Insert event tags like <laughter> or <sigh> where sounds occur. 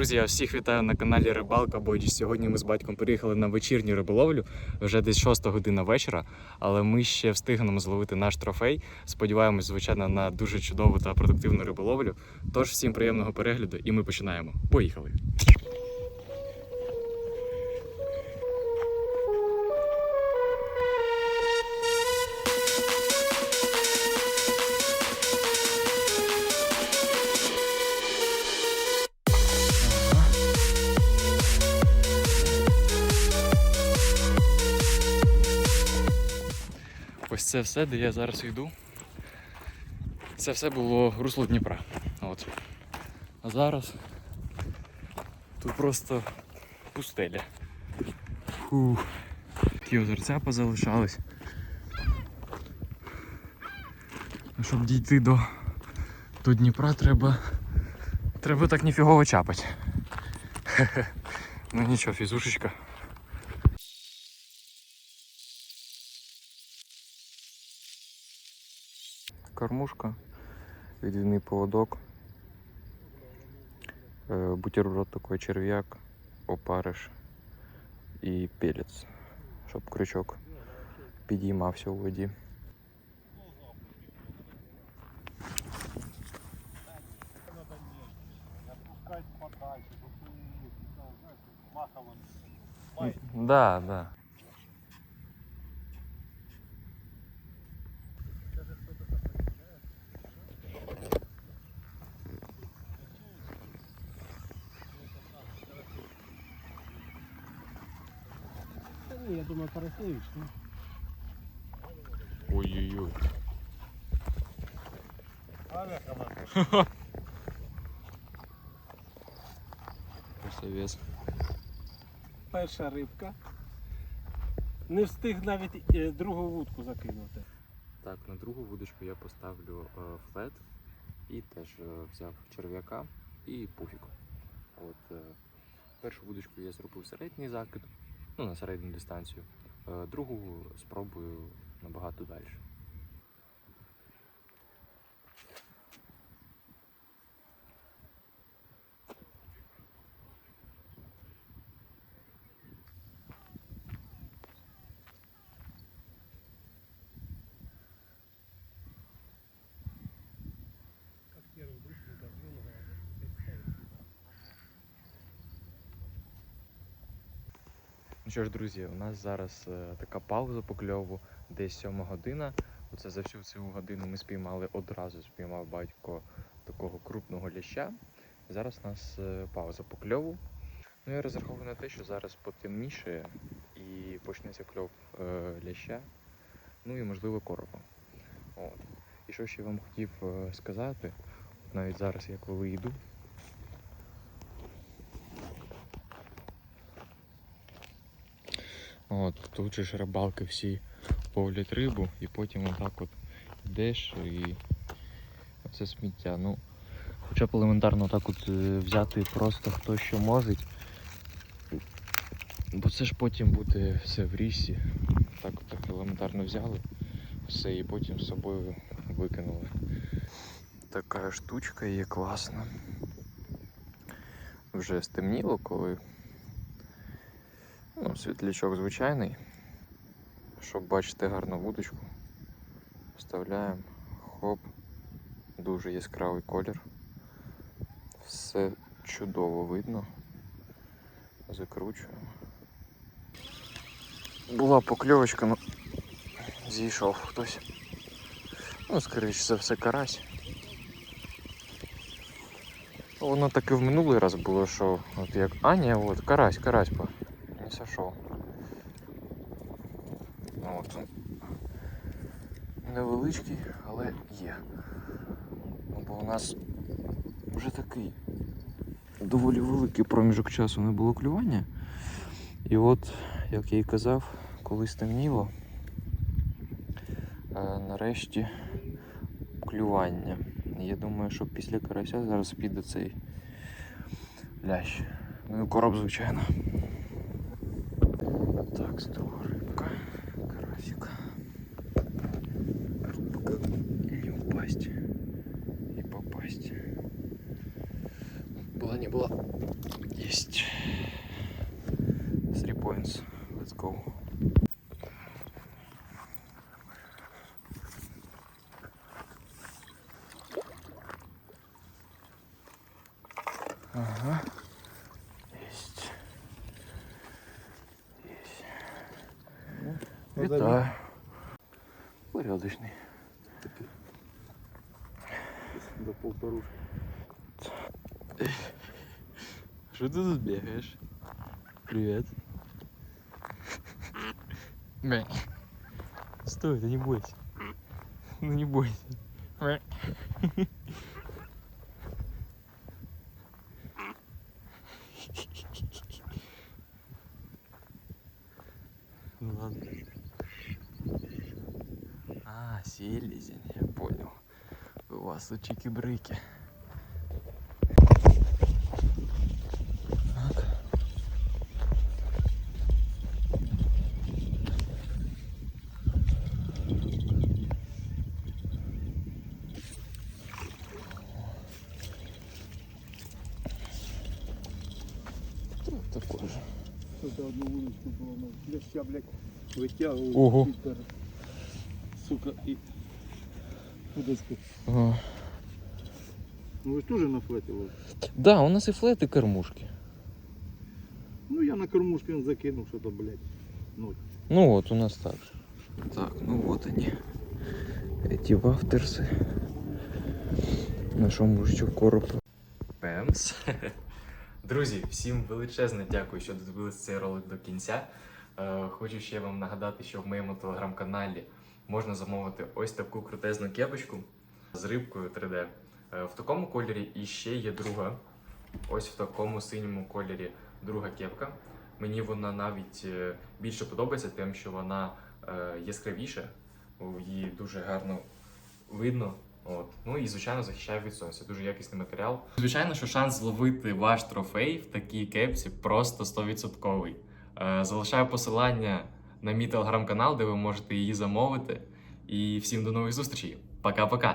Друзі, я всіх вітаю на каналі Рибалка Бодіч. Сьогодні ми з батьком приїхали на вечірню риболовлю вже десь 6 година вечора, але ми ще встигнемо зловити наш трофей. Сподіваємось, звичайно, на дуже чудову та продуктивну риболовлю. Тож всім приємного перегляду, і ми починаємо. Поїхали! Це все, де я зараз йду. Це все було русло Дніпра. От. А зараз тут просто пустеля. Такі озерця позалишались. Щоб дійти до, до Дніпра, треба. Треба так ніфігово чапати. <laughs> Ну нічого, фізушечка. кормушка, відвідний поводок, е, бутерброд такой черв'як, опариш і пелець, щоб крючок підіймався у воді. Опускать подальше, щоб не, знаєш, махом май. Да, да. Ні, я думаю, Тарасевич, ну. Ой-ой-ой. <laughs> Красавець. Перша рибка. Не встиг навіть е, другу вудку закинути. Так, на другу вудочку я поставлю е, флет і теж е, взяв черв'яка і пуфік. От, е, першу вудочку я зробив середній закид, ну на середню дистанцію. Е, другу спробую набагато далі. Ну що ж, друзі, у нас зараз е, така пауза по кльову, десь 7 година. Оце за всю цю годину ми спіймали одразу, спіймав батько такого крупного ляща. Зараз у нас е, пауза по кльову. Ну я розраховую на те, що зараз потемніше і почнеться кльов е, ляща, ну і можливо корова. От. І що ще вам хотів сказати, навіть зараз, я коли йду, От, тут же ж рибалки всі ловлять рибу і потім отак от йдеш і це сміття. Ну, хоча б елементарно так от е, взяти просто хто що може. Бо це ж потім буде все в рісі. Так от так елементарно взяли все і потім з собою викинули. Така штучка є класна. Вже стемніло, коли Ну, світлячок звичайний. Щоб бачити гарну вудочку, вставляємо, хоп, дуже яскравий колір. Все чудово видно. Закручуємо. Була покльовочка, ну зійшов хтось. Ну, скоріше за все, карась. Воно так і в минулий раз було, що от як. А, ні, от, карась, карась не сошел. Ну, от. Невеличкий, але є. Ну, бо у нас вже такий доволі великий проміжок часу не було клювання. І от, як я і казав, коли стемніло, е, нарешті клювання. Я думаю, що після карася зараз піде цей лящ. Ну і короб, звичайно. Так, друга рыбка. Карасик. Рыбка. Не упасть. И попасть. Была не была. Єсть. Three points. Let's go. Ага. Есть. Есть. Вітаю. Порядочний. До полторушки. Что ты тут бегаешь? Привет. Мя. Стой, да не бойся. Ну не бойся. Мя. Ну ладно. А, селезень, я понял. У вас тут чики-брыки. Так. Тут такой же. Це одну вуличку було, ну, ляща, блядь, витягував. Ого. підер. Сука, і... Куди спи? А. Ну ви ж теж на флеті ловите? Да, у нас и флет, и кормушки. Ну я на кормушки закинув, що то, блядь, ноль. Ну вот, у нас так же. Так, ну вот они. Эти вафтерсы. Нашому мужичок короб. Пемс. <laughs> Друзі, всім величезне дякую, що додивилися цей ролик до кінця. Е, Хочу ще вам нагадати, що в моєму телеграм-каналі можна замовити ось таку крутезну кепочку з рибкою 3D. Е, В такому кольорі і ще є друга. Ось в такому синьому кольорі друга кепка. Мені вона навіть е, більше подобається, тим, що вона е, яскравіша, її дуже гарно видно. От. Ну і звичайно захищає від сонця. Дуже якісний матеріал. Звичайно, що шанс зловити ваш трофей в такій кепці просто 100%. Е, залишаю посилання на мій телеграм-канал, де ви можете її замовити. І всім до нових зустрічей. Пока-пока!